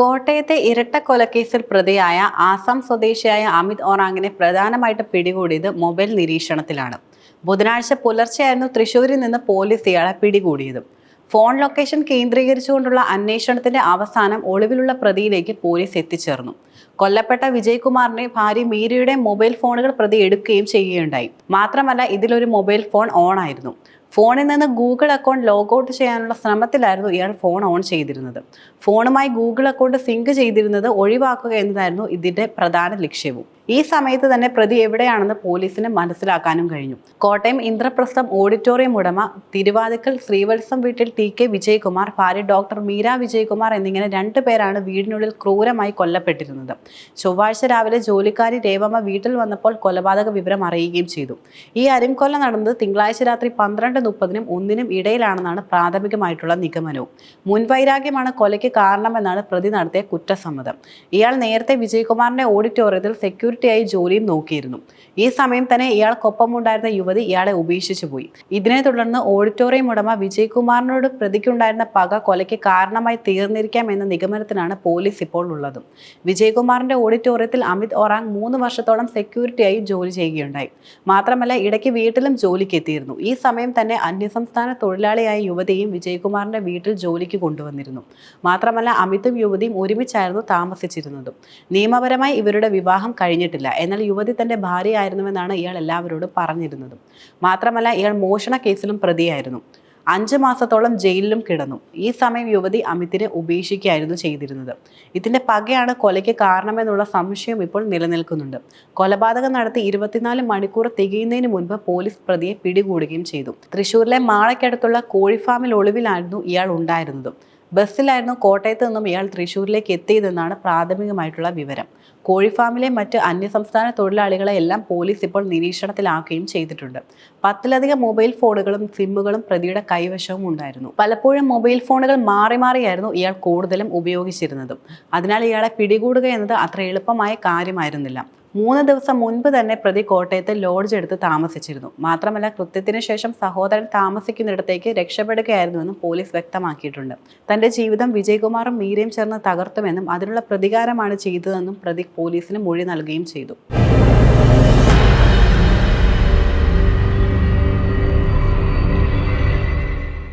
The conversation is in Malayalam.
കോട്ടയത്തെ ഇരട്ട കൊലക്കേസിൽ പ്രതിയായ ആസാം സ്വദേശിയായ അമിത് ഓറാങ്ങിനെ പ്രധാനമായിട്ട് പിടികൂടിയത് മൊബൈൽ നിരീക്ഷണത്തിലാണ്. ബുധനാഴ്ച പുലർച്ചെയായിരുന്നു തൃശൂരിൽ നിന്ന് പോലീസ് ഇയാളെ പിടികൂടിയത്. ഫോൺ ലൊക്കേഷൻ കേന്ദ്രീകരിച്ചുകൊണ്ടുള്ള അന്വേഷണത്തിന്റെ അവസാനം ഒളിവിലുള്ള പ്രതിയിലേക്ക് പോലീസ് എത്തിച്ചേർന്നു. കൊല്ലപ്പെട്ട വിജയ്കുമാറിന്റെ ഭാര്യ മീരയുടെ മൊബൈൽ ഫോണുകൾ പ്രതി എടുക്കുകയും ചെയ്യുകയുണ്ടായി. മാത്രമല്ല ഇതിലൊരു മൊബൈൽ ഫോൺ ഓൺ ആയിരുന്നു ഫോണിൽ നിന്ന് ഗൂഗിൾ അക്കൗണ്ട് ലോഗൗട്ട് ചെയ്യാനുള്ള ശ്രമത്തിലായിരുന്നു ഇയാൾ ഫോൺ ഓൺ ചെയ്തിരുന്നത്. ഫോണുമായി ഗൂഗിൾ അക്കൗണ്ട് സിങ്ക് ചെയ്തിരുന്നത് ഒഴിവാക്കുക എന്നതായിരുന്നു ഇതിന്റെ പ്രധാന ലക്ഷ്യവും. ഈ സമയത്ത് തന്നെ പ്രതി എവിടെയാണെന്ന് പോലീസിന് മനസ്സിലാക്കാനും കഴിഞ്ഞു. കോട്ടയം ഇന്ദ്രപ്രസ്ഥം ഓഡിറ്റോറിയം ഉടമ തിരുവാതിക്കൽ ശ്രീവത്സം വീട്ടിൽ ടി കെ വിജയകുമാർ ഭാര്യ ഡോക്ടർ മീര വിജയകുമാർ എന്നിങ്ങനെ രണ്ടു പേരാണ് വീടിനുള്ളിൽ ക്രൂരമായി കൊല്ലപ്പെട്ടിരുന്നത്. ചൊവ്വാഴ്ച രാവിലെ ജോലിക്കാരി രേവമ്മ വീട്ടിൽ വന്നപ്പോൾ കൊലപാതക വിവരം അറിയുകയും ചെയ്തു. ഈ അരിംകൊല നടന്നത് തിങ്കളാഴ്ച രാത്രി പന്ത്രണ്ട് മുപ്പതിനും ഒന്നിനും ഇടയിലാണെന്നാണ് പ്രാഥമികമായിട്ടുള്ള നിഗമനവും. മുൻവൈരാഗ്യമാണ് കൊലയ്ക്ക് കാരണമെന്നാണ് പ്രതി നടത്തിയ കുറ്റസമ്മതം. ഇയാൾ നേരത്തെ വിജയകുമാറിന്റെ ഓഡിറ്റോറിയത്തിൽ സെക്യൂരിറ്റിയായി ജോലിയും നോക്കിയിരുന്നു. ഈ സമയം തന്നെ ഇയാൾക്കൊപ്പം ഉണ്ടായിരുന്ന യുവതി ഇയാളെ ഉപേക്ഷിച്ചു പോയി. ഇതിനെ തുടർന്ന് ഓഡിറ്റോറിയം ഉടമ വിജയ്കുമാറിനോട് പ്രതിക്കുണ്ടായിരുന്ന പക കൊലയ്ക്ക് കാരണമായി തീർന്നിരിക്കാം എന്ന നിഗമനത്തിനാണ് പോലീസ് ഇപ്പോൾ ഉള്ളത്. വിജയകുമാറിന്റെ ഓഡിറ്റോറിയത്തിൽ അമിത് ഒറാങ് മൂന്ന് വർഷത്തോളം സെക്യൂരിറ്റിയായി ജോലി ചെയ്യുകയുണ്ടായി. മാത്രമല്ല ഇടയ്ക്ക് വീട്ടിലും ജോലിക്ക് എത്തിയിരുന്നു. ഈ സമയം തന്നെ അന്യസംസ്ഥാന തൊഴിലാളിയായ യുവതിയും വിജയകുമാറിന്റെ വീട്ടിൽ ജോലിക്ക് കൊണ്ടുവന്നിരുന്നു. മാത്രമല്ല അമിതും യുവതിയും ഒരുമിച്ചായിരുന്നു താമസിച്ചിരുന്നതും. നിയമപരമായി ഇവരുടെ വിവാഹം കഴിഞ്ഞിട്ടില്ല എന്നാൽ യുവതി തന്റെ ഭാര്യയായിരുന്നുവെന്നാണ് ഇയാൾ എല്ലാവരോടും പറഞ്ഞിരുന്നത്. മാത്രമല്ല ഇയാൾ മോഷണ കേസിലും പ്രതിയായിരുന്നു. അഞ്ച് മാസത്തോളം ജയിലിലും കിടന്നു. ഈ സമയം യുവതി അമിതിനെ ഉപേക്ഷിക്കുകയായിരുന്നു ചെയ്തിരുന്നത്. ഇതിന്റെ പകയാണ് കൊലയ്ക്ക് കാരണമെന്നുള്ള സംശയം ഇപ്പോൾ നിലനിൽക്കുന്നുണ്ട്. കൊലപാതകം നടത്തി ഇരുപത്തിനാല് മണിക്കൂർ തികയുന്നതിന് മുൻപ് പോലീസ് പ്രതിയെ പിടികൂടുകയും ചെയ്തു. തൃശൂരിലെ മാളയ്ക്കടുത്തുള്ള കോഴിഫാമിൽ ഒളിവിലായിരുന്നു ഇയാൾ ഉണ്ടായിരുന്നത്. ബസ്സിലായിരുന്നു കോട്ടയത്ത് നിന്നും ഇയാൾ തൃശ്ശൂരിലേക്ക് എത്തിയതെന്നാണ് പ്രാഥമികമായിട്ടുള്ള വിവരം. കോഴിഫാമിലെ മറ്റ് അന്യസംസ്ഥാന തൊഴിലാളികളെ എല്ലാം പോലീസ് ഇപ്പോൾ നിരീക്ഷണത്തിലാക്കുകയും ചെയ്തിട്ടുണ്ട്. പത്തിലധികം മൊബൈൽ ഫോണുകളും സിമ്മുകളും പ്രതിയുടെ കൈവശവും ഉണ്ടായിരുന്നു. പലപ്പോഴും മൊബൈൽ ഫോണുകൾ മാറി മാറിയായിരുന്നു ഇയാൾ കൂടുതലും ഉപയോഗിച്ചിരുന്നതും. അതിനാൽ ഇയാളെ പിടികൂടുക എന്നത് അത്ര എളുപ്പമായ കാര്യമായിരുന്നില്ല. മൂന്ന് ദിവസം മുൻപ് തന്നെ പ്രതി കോട്ടയത്ത് ലോഡ്ജ് എടുത്ത് താമസിച്ചിരുന്നു. മാത്രമല്ല കൃത്യത്തിന് ശേഷം സഹോദരൻ താമസിക്കുന്നിടത്തേക്ക് രക്ഷപ്പെടുകയായിരുന്നുവെന്നും പോലീസ് വ്യക്തമാക്കിയിട്ടുണ്ട്. തന്റെ ജീവിതം വിജയകുമാറും മീരയും ചേർന്ന് തകർത്തുമെന്നും അതിനുള്ള പ്രതികാരമാണ് ചെയ്തതെന്നും പ്രതി പോലീസിന് മൊഴി നൽകുകയും ചെയ്തു.